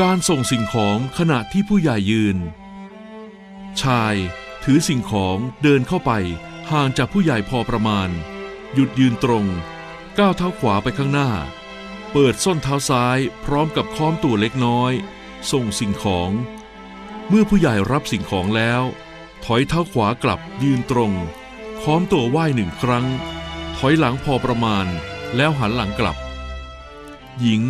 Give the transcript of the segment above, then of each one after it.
การส่งสิ่งของขณะที่ผู้ใหญ่ยืน ชายถือสิ่งของเดินเข้าไปห่างจากผู้ใหญ่พอประมาณ หยุดยืนตรง ก้าวเท้าขวาไปข้างหน้า เปิดส้นเท้าซ้ายพร้อมกับค้อมตัวเล็กน้อย ส่งสิ่งของ เมื่อผู้ใหญ่รับสิ่งของแล้ว ถอยเท้าขวากลับยืนตรง ค้อมตัวไหว้หนึ่งครั้ง ถอยหลังพอประมาณ แล้วหันหลังกลับ หญิง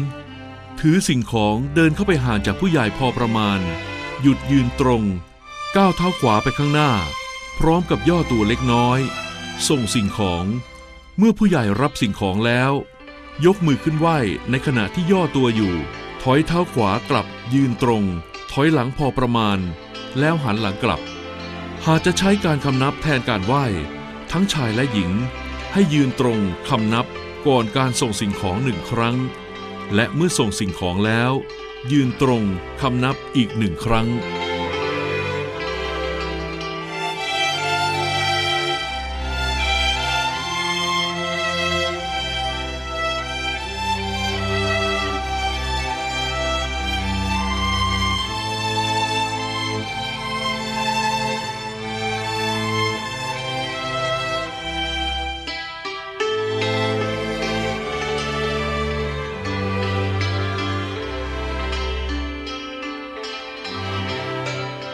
ถือสิ่งของเดินเข้าไปห่างจากผู้ใหญ่พอประมาณ หยุดยืนตรง ก้าวเท้าขวาไปข้างหน้า พร้อมกับย่อตัวเล็กน้อย ส่งสิ่งของ เมื่อผู้ใหญ่รับสิ่งของแล้ว ยกมือขึ้นไหว้ในขณะที่ย่อตัวอยู่ ถอยเท้าขวากลับยืนตรง ถอยหลังพอประมาณ แล้วหันหลังกลับ หากจะใช้การคำนับแทนการไหว้ทั้งชายและหญิง ให้ยืนตรงคำนับก่อนการส่งสิ่งของหนึ่งครั้ง และเมื่อส่งสิ่งของแล้ว ยืนตรงคำนับอีกหนึ่งครั้ง「